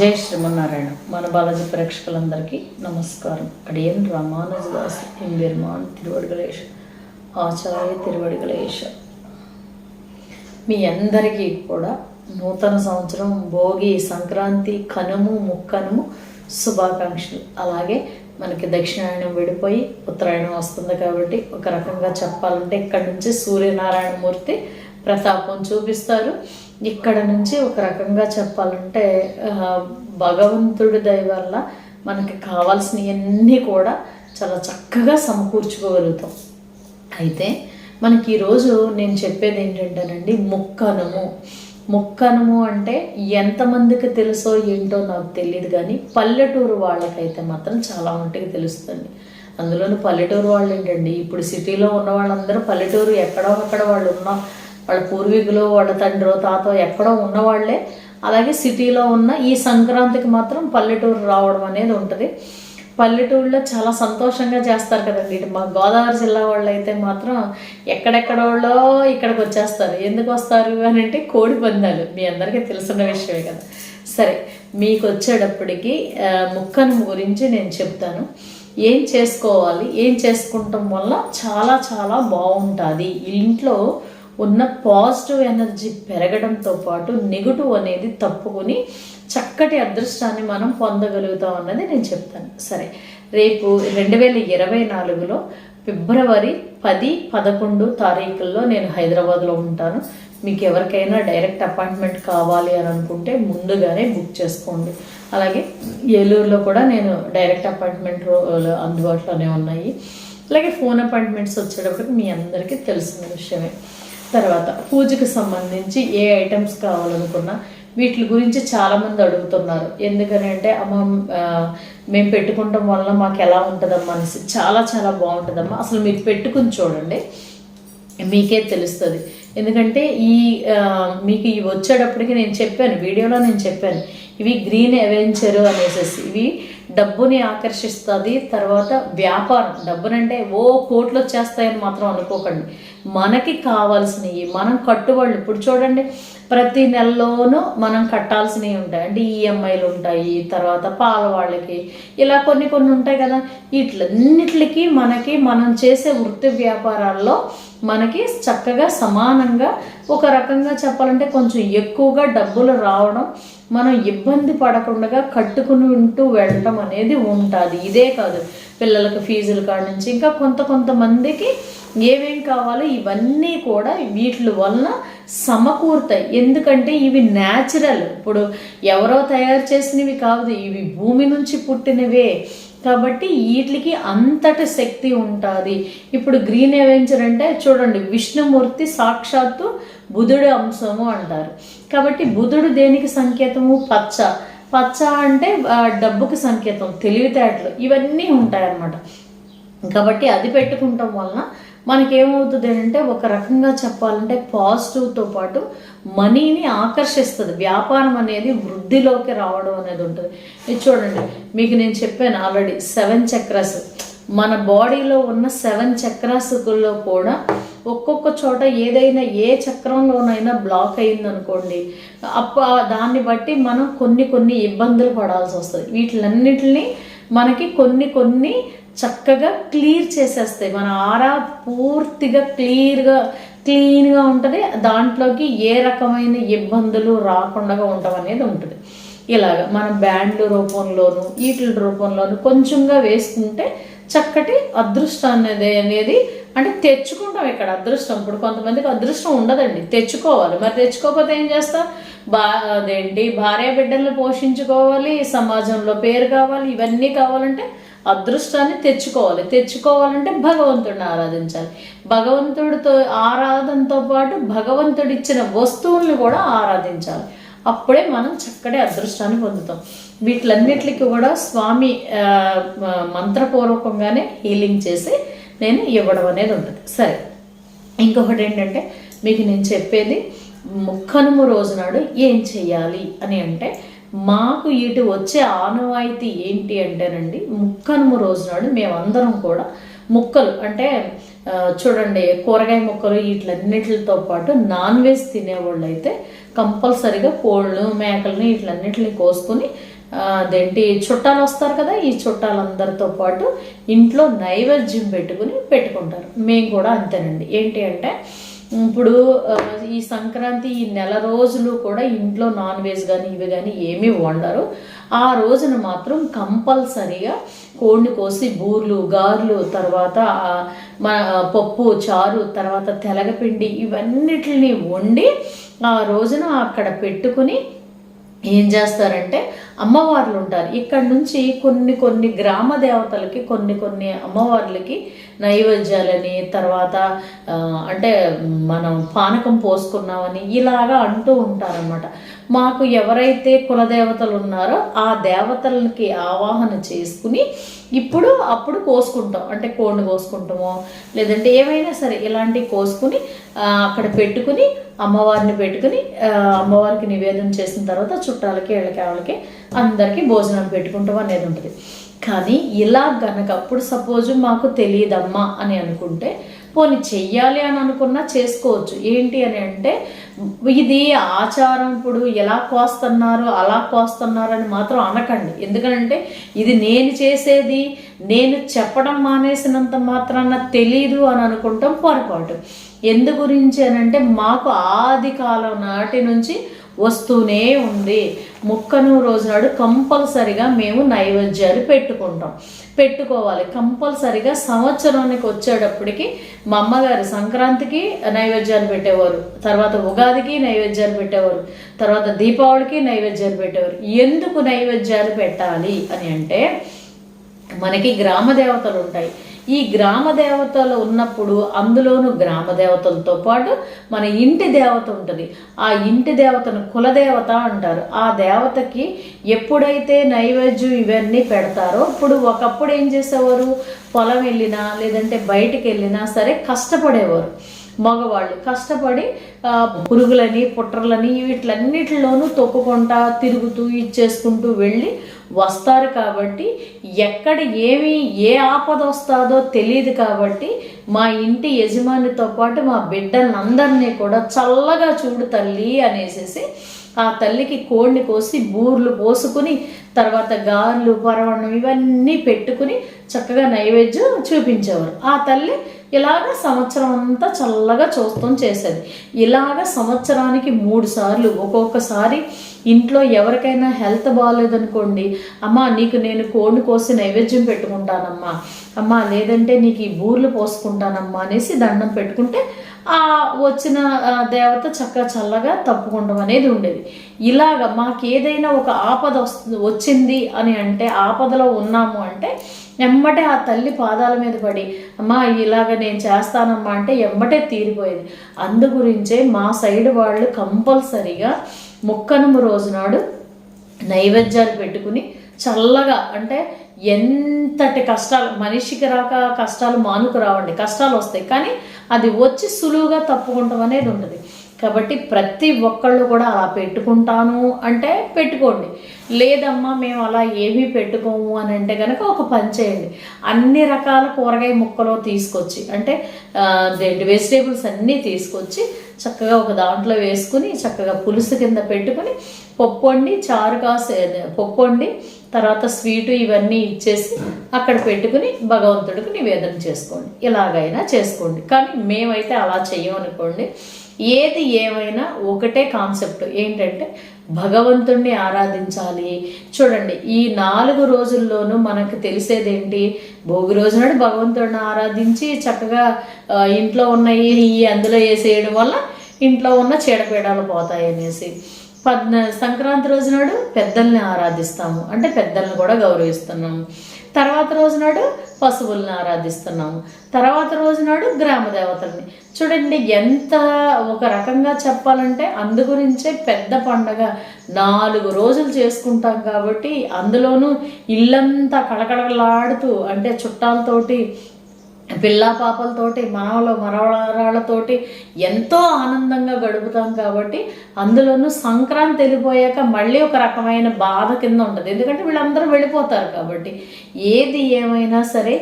జై శ్రీమన్నారాయణ. మన బాలాజీ ప్రేక్షకులందరికీ నమస్కారం. అడియన్ రామానుజదాస్ ఎంబెర్మాన్ తిరువడిగలేష ఆచార్య తిరువడిగలేష మీ అందరికీ కూడా నూతన సంవత్సరం భోగి సంక్రాంతి కనుము ముక్కనుము శుభాకాంక్షలు. అలాగే మనకి దక్షిణాయనం విడిపోయి ఉత్తరాయణం వస్తుంది కాబట్టి ఒక రకంగా చెప్పాలంటే ఇక్కడ నుంచి సూర్యనారాయణ మూర్తి ప్రతాపం చూపిస్తారు. ఇక్కడ నుంచి ఒక రకంగా చెప్పాలంటే భగవంతుడి దయ వల్ల మనకి కావాల్సినవన్నీ కూడా చాలా చక్కగా సమకూర్చుకోగలుగుతాం. అయితే మనకి ఈరోజు నేను చెప్పేది ఏంటంటేనండి ముక్కనుము. ముక్కనుము అంటే ఎంతమందికి తెలుసో ఏంటో నాకు తెలియదు కానీ పల్లెటూరు వాళ్ళకైతే మాత్రం చాలా మట్టుకు తెలుస్తుంది. అందులోనూ పల్లెటూరు వాళ్ళు ఏంటండి ఇప్పుడు సిటీలో ఉన్న వాళ్ళందరూ పల్లెటూరు ఎక్కడో అక్కడ వాళ్ళు ఉన్న వాళ్ళ పూర్వీకులు వాళ్ళ తండ్రో తాతో ఎక్కడో ఉన్నవాళ్ళే. అలాగే సిటీలో ఉన్న ఈ సంక్రాంతికి మాత్రం పల్లెటూరు రావడం అనేది ఉంటుంది. పల్లెటూరులో చాలా సంతోషంగా చేస్తారు కదండి. ఇటు మా గోదావరి జిల్లా వాళ్ళు అయితే మాత్రం ఎక్కడెక్కడ వాళ్ళో ఇక్కడికి వచ్చేస్తారు. ఎందుకు వస్తారు అని అంటే కోడి పందాలు. మీ అందరికీ తెలిసిన విషయమే కదా. సరే మీకు వచ్చేటప్పటికి ముక్కను గురించి నేను చెప్తాను. ఏం చేసుకోవాలి? ఏం చేసుకుంటాం వల్ల చాలా చాలా బాగుంటుంది. ఇంట్లో ఉన్న పాజిటివ్ ఎనర్జీ పెరగడంతో పాటు నెగిటివ్ అనేది తప్పుకొని చక్కటి అదృష్టాన్ని మనం పొందగలుగుతాం అన్నది నేను చెప్తాను. సరే రేపు రెండు వేల ఇరవై నాలుగులో ఫిబ్రవరి పది పదకొండు తారీఖుల్లో నేను హైదరాబాద్లో ఉంటాను. మీకు ఎవరికైనా డైరెక్ట్ అపాయింట్మెంట్ కావాలి అని అనుకుంటే ముందుగానే బుక్ చేసుకోండి. అలాగే ఏలూరులో కూడా నేను డైరెక్ట్ అపాయింట్మెంట్ అందుబాటులోనే ఉన్నాయి. అలాగే ఫోన్ అపాయింట్మెంట్స్ వచ్చేటప్పటికి మీ అందరికీ తెలిసిన విషయమే. తర్వాత పూజకు సంబంధించి ఏ ఐటమ్స్ కావాలనుకున్నా వీటి గురించి చాలామంది అడుగుతున్నారు. ఎందుకని అంటే అమ్మ మేము పెట్టుకుంటాం వల్ల మాకు ఎలా ఉంటుందమ్మా అనేసి. చాలా చాలా బాగుంటుందమ్మా. అసలు మీరు పెట్టుకుని చూడండి మీకే తెలుస్తుంది. ఎందుకంటే ఈ మీకు ఇవి వచ్చేటప్పటికి నేను చెప్పాను వీడియోలో నేను చెప్పాను. ఇవి గ్రీన్ అవెంచర్ అనేసి ఇవి డబ్బుని ఆకర్షిస్తుంది తర్వాత వ్యాపారం. డబ్బునంటే ఓ కోట్లు వచ్చేస్తాయని మాత్రం అనుకోకండి. మనకి కావాల్సినవి మనం కట్టుబడులు. ఇప్పుడు చూడండి ప్రతి నెలలోనూ మనం కట్టాల్సినవి ఉంటాయి. అంటే ఈఎంఐలు ఉంటాయి తర్వాత పాల వాళ్ళకి. ఇలా కొన్ని కొన్ని ఉంటాయి కదా. వీటిలన్నిటికి మనకి మనం చేసే వృత్తి వ్యాపారాల్లో మనకి చక్కగా సమానంగా ఒక రకంగా చెప్పాలంటే కొంచెం ఎక్కువగా డబ్బులు రావడం మనం ఇబ్బంది పడకుండా కట్టుకుని ఉంటూ వెళ్ళటం అనేది ఉంటుంది. ఇదే కాదు పిల్లలకు ఫీజుల కాడ నుంచి. ఇంకా కొంత కొంతమందికి ఏమేం కావాలో ఇవన్నీ కూడా వీటి వలన సమకూరుతాయి. ఎందుకంటే ఇవి న్యాచురల్ ఇప్పుడు ఎవరో తయారు చేసినవి కాదు ఇవి భూమి నుంచి పుట్టినవే. కాబట్టి వీటికి అంతటి శక్తి ఉంటుంది. ఇప్పుడు గ్రీన్ అవెంచర్ అంటే చూడండి విష్ణుమూర్తి సాక్షాత్తు బుధుడి అంశము అంటారు. కాబట్టి బుధుడు దేనికి సంకేతము? పచ్చ. పచ్చ అంటే డబ్బుకి సంకేతం తెలివితేటలు. ఇవన్నీ ఉంటాయన్నమాట. కాబట్టి అది పెట్టుకుంటాం వలన మనకేమవుతుంది అంటే ఒక రకంగా చెప్పాలంటే పాజిటివ్తో పాటు మనీని ఆకర్షిస్తుంది. వ్యాపారం అనేది వృద్ధిలోకి రావడం అనేది ఉంటుంది. ఇది చూడండి మీకు నేను చెప్పాను ఆల్రెడీ సెవెన్ చక్రాస్ మన బాడీలో ఉన్న సెవెన్ చక్రాసుకుల్లో కూడా ఒక్కొక్క చోట ఏదైనా ఏ చక్రంలోనైనా బ్లాక్ అయిందనుకోండి అప్ప దాన్ని బట్టి మనం కొన్ని కొన్ని ఇబ్బందులు పడాల్సి వస్తుంది. వీటిలన్నిటిని మనకి కొన్ని కొన్ని చక్కగా క్లియర్ చేసేస్తాయి. మన ఆరా పూర్తిగా క్లియర్గా క్లీన్గా ఉంటుంది. దాంట్లోకి ఏ రకమైన ఇబ్బందులు రాకుండా ఉండడం అనేది ఉంటుంది. ఇలాగ మన బ్యాండ్ల రూపంలోను ఈటల రూపంలోను కొంచెంగా వేసుకుంటే చక్కటి అదృష్టం అనేది అనేది అంటే తెచ్చుకుంటాం ఇక్కడ అదృష్టం. ఇప్పుడు కొంతమందికి అదృష్టం ఉండదండి. తెచ్చుకోవాలి. మరి తెచ్చుకోకపోతే ఏం చేస్తాం బా అదేంటి? భార్య బిడ్డలను పోషించుకోవాలి. సమాజంలో పేరు కావాలి. ఇవన్నీ కావాలంటే అదృష్టాన్ని తెచ్చుకోవాలి. తెచ్చుకోవాలంటే భగవంతుడిని ఆరాధించాలి. భగవంతుడితో ఆరాధనతో పాటు భగవంతుడు ఇచ్చిన వస్తువుల్ని కూడా ఆరాధించాలి. అప్పుడే మనం చక్కటి అదృష్టాన్ని పొందుతాం. వీటిలన్నిటికి కూడా స్వామి మంత్రపూర్వకంగానే హీలింగ్ చేసి నేను ఇవ్వడం అనేది ఉంటుంది. సరే. ఇంకొకటి ఏంటంటే మీకు నేను చెప్పేది ముక్కనుము రోజు నాడు ఏం చేయాలి అని అంటే మాకు ఇటు వచ్చే ఆనవాయితీ ఏంటి అంటేనండి ముక్కనుము రోజు నాడు మేమందరం కూడా ముక్కలు అంటే చూడండి కూరగాయ ముక్కలు వీటిలన్నిటితో పాటు నాన్ వెజ్ తినేవాళ్ళు అయితే కంపల్సరిగా కోళ్ళు మేకలని వీటిలన్నిటిని కోసుకొని అదేంటి చుట్టాలు వస్తారు కదా ఈ చుట్టాలందరితో పాటు ఇంట్లో నైవేద్యం పెట్టుకుని పెట్టుకుంటారు. మేము కూడా అంతేనండి. ఏంటి అంటే ఇప్పుడు ఈ సంక్రాంతి ఈ నెల రోజులు కూడా ఇంట్లో నాన్ వెజ్ కానీ ఇవి కానీ ఏమీ వండరు. ఆ రోజున మాత్రం కంపల్సరిగా కోడిని కోసి బూర్లు గారెలు తర్వాత మన పప్పు చారు తర్వాత తెలగపిండి ఇవన్నిటిని వండి ఆ రోజున అక్కడ పెట్టుకుని ఏం చేస్తారంటే అమ్మవార్లు ఉంటారు. ఇక్కడ నుంచి కొన్ని కొన్ని గ్రామ దేవతలకి కొన్ని కొన్ని అమ్మవార్లకి నైవేద్యాలని తర్వాత అంటే మనం పానకం పోసుకున్నామని ఇలాగా అంటూ ఉంటారనమాట మాకు ఎవరైతే కులదేవతలు ఉన్నారో ఆ దేవతలకి ఆవాహన చేసుకుని ఇప్పుడు అప్పుడు కోసుకుంటాం. అంటే కోడిని కోసుకుంటామో లేదంటే ఏమైనా సరే ఇలాంటివి కోసుకుని అక్కడ పెట్టుకుని అమ్మవారిని పెట్టుకుని అమ్మవారికి నివేదన చేసిన తర్వాత చుట్టాలకి వీళ్ళకి వాళ్ళకి అందరికీ భోజనం పెట్టుకుంటాం అనేది ఉంటుంది. కానీ ఇలా గనక అప్పుడు సపోజ్ మాకు తెలియదమ్మా అని అనుకుంటే పోనీ చెయ్యాలి అని అనుకున్నా చేసుకోవచ్చు. ఏంటి అని అంటే ఇది ఆచారం ఇప్పుడు ఎలా కోస్తున్నారు అలా కోస్తున్నారు అని మాత్రం అనకండి. ఎందుకంటే ఇది నేను చేసేది నేను చెప్పడం మానేసినంత మాత్రాన తెలీదు అని అనుకుంటాం పొరపాటు. ఎందు గురించి అని అంటే మాకు ఆది కాలం నాటి నుంచి వస్తూనే ఉంది. ముక్కను రోజు నాడు కంపల్సరిగా మేము నైవేద్యాలు పెట్టుకుంటాం. పెట్టుకోవాలి. కంపల్సరిగా సంవత్సరానికి వచ్చేటప్పటికి మా అమ్మగారు సంక్రాంతికి నైవేద్యాలు పెట్టేవారు. తర్వాత ఉగాదికి నైవేద్యాలు పెట్టేవారు. తర్వాత దీపావళికి నైవేద్యాలు పెట్టేవారు. ఎందుకు నైవేద్యాలు పెట్టాలి అని అంటే మనకి గ్రామ దేవతలు ఉంటాయి. ఈ గ్రామ దేవతలు ఉన్నప్పుడు అందులోనూ గ్రామ దేవతలతో పాటు మన ఇంటి దేవత ఉంటుంది. ఆ ఇంటి దేవతను కులదేవత అంటారు. ఆ దేవతకి ఎప్పుడైతే నైవేద్యం ఇవన్నీ పెడతారో ఇప్పుడు ఒకప్పుడు ఏం చేసేవారు? పొలం వెళ్ళినా లేదంటే బయటికి వెళ్ళినా సరే కష్టపడేవారు. మగవాళ్ళు కష్టపడి పురుగులని పుట్రలని వీటిలన్నిటిలోనూ తొక్కుకుంటా తిరుగుతూ ఇచ్చేసుకుంటూ వెళ్ళి వస్తారు కాబట్టి ఎక్కడ ఏమి ఏ ఆపద వస్తుందో తెలియదు కాబట్టి మా ఇంటి యజమానితో పాటు మా బిడ్డలందరినీ కూడా చల్లగా చూడు తల్లి అనేసేసి ఆ తల్లికి కోడిని కోసి బూర్లు పోసుకుని తర్వాత గార్లు పరవణం ఇవన్నీ పెట్టుకుని చక్కగా నైవేద్యం చూపించేవారు. ఆ తల్లి ఇలాగ సంవత్సరం అంతా చల్లగా చూస్తాం చేసేది. ఇలాగ సంవత్సరానికి మూడు సార్లు ఒక్కొక్కసారి ఇంట్లో ఎవరికైనా హెల్త్ బాగాలేదనుకోండి అమ్మా నీకు నేను కోడిని కోసి నైవేద్యం పెట్టుకుంటానమ్మా. అమ్మా లేదంటే నీకు ఈ బూర్లు పోసుకుంటానమ్మా అనేసి దండం పెట్టుకుంటే ఆ వచ్చిన దేవత చక్కగా చల్లగా తప్పుకుంటాం అనేది ఉండేది. ఇలాగ మాకు ఏదైనా ఒక ఆపద వస్తుంది వచ్చింది అని అంటే ఆపదలో ఉన్నాము అంటే ఎమ్మటే ఆ తల్లి పాదాల మీద పడి అమ్మా ఇలాగ నేను చేస్తానమ్మా అంటే ఎమ్మటే తీరిపోయేది. అందు గురించే మా సైడ్ వాళ్ళు కంపల్సరిగా ముక్కనుమ రోజునాడు నైవేద్యాలు పెట్టుకుని చల్లగా అంటే ఎంతటి కష్టాలు మనిషికి రాక కష్టాలు మానుకు రావండి కష్టాలు వస్తాయి. కానీ అది వచ్చి సులువుగా తప్పుకుంటాం అనేది ఉంటుంది. కాబట్టి ప్రతి ఒక్కళ్ళు కూడా అలా పెట్టుకుంటాను అంటే పెట్టుకోండి. లేదమ్మా మేము అలా ఏమీ పెట్టుకోము అని అంటే కనుక ఒక పని చేయండి. అన్ని రకాల కూరగాయ ముక్కలు తీసుకొచ్చి అంటే వెజిటేబుల్స్ అన్నీ తీసుకొచ్చి చక్కగా ఒక దాంట్లో వేసుకుని చక్కగా పులుసు కింద పెట్టుకుని పప్పు వండి చారు కాసే పప్పు వండి తర్వాత స్వీటు ఇవన్నీ ఇచ్చేసి అక్కడ పెట్టుకుని భగవంతుడికి నివేదన చేసుకోండి. ఇలాగైనా చేసుకోండి. కానీ మేమైతే అలా చెయ్యమనుకోండి. ఏది ఏమైనా ఒకటే కాన్సెప్ట్ ఏంటంటే భగవంతుణ్ణి ఆరాధించాలి. చూడండి ఈ నాలుగు రోజుల్లోనూ మనకు తెలిసేదేంటి? భోగి రోజు నాడు భగవంతుడిని ఆరాధించి చక్కగా ఇంట్లో ఉన్న ఈ అందులో వేసేయడం వల్ల ఇంట్లో ఉన్న చీడపీడాలు పోతాయి అనేసి. పద్న సంక్రాంతి రోజు నాడు పెద్దల్ని ఆరాధిస్తాము. అంటే పెద్దల్ని కూడా గౌరవిస్తున్నాము తర్వాత రోజు నాడు పశువుల్ని ఆరాధిస్తున్నాము. తర్వాత రోజు నాడు గ్రామ దేవతల్ని. చూడండి ఎంత ఒక రకంగా చెప్పాలంటే అందు గురించే పెద్ద పండగ. నాలుగు రోజులు చేసుకుంటాం కాబట్టి అందులోనూ ఇల్లంతా కళకళలాడుతూ అంటే చుట్టాలతోటి పిల్ల పాపలతోటి మనవల మనవరాళ్ళతోటి ఎంతో ఆనందంగా గడుపుతాం కాబట్టి అందులోనూ సంక్రాంతి వెళ్ళిపోయాక మళ్ళీ ఒక రకమైన బాధ కింద ఉంటుంది. ఎందుకంటే వీళ్ళందరూ వెళ్ళిపోతారు కాబట్టి ఏది ఏమైనా సరే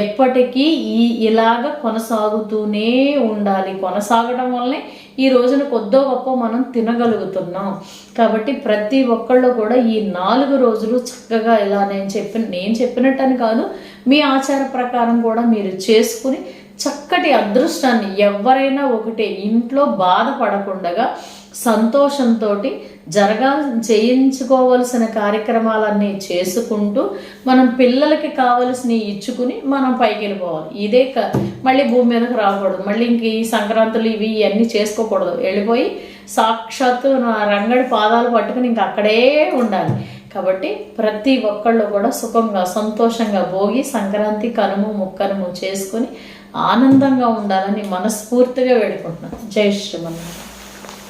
ఎప్పటికీ ఈ ఇలాగ కొనసాగుతూనే ఉండాలి. కొనసాగడం వల్లనే ఈ రోజున కొద్దో గొప్ప మనం తినగలుగుతున్నాం. కాబట్టి ప్రతి ఒక్కళ్ళు కూడా ఈ నాలుగు రోజులు చక్కగా ఇలా నేను చెప్పిన నేను చెప్పినట్టని కాదు మీ ఆచార ప్రకారం కూడా మీరు చేసుకుని చక్కటి అదృష్టాన్ని ఎవరైనా ఒకటే ఇంట్లో బాధపడకుండగా సంతోషంతో జరగా చేయించుకోవలసిన కార్యక్రమాలన్నీ చేసుకుంటూ మనం పిల్లలకి కావలసినవి ఇచ్చుకుని మనం పైకి వెళ్ళిపోవాలి ఇదే క మళ్ళీ భూమి మీదకి రాకూడదు. మళ్ళీ ఇంక ఈ సంక్రాంతులు ఇవి ఇవన్నీ చేసుకోకూడదు. వెళ్ళిపోయి సాక్షాత్తు నా రంగడి పాదాలు పట్టుకుని ఇంక అక్కడే ఉండాలి. కాబట్టి ప్రతి ఒక్కళ్ళు కూడా సుఖంగా సంతోషంగా భోగి సంక్రాంతి కనుము ముక్కనుము చేసుకుని ఆనందంగా ఉండాలని మనస్ఫూర్తిగా వేడుకుంటున్నాను. జై శ్రీమన్నారాయణ.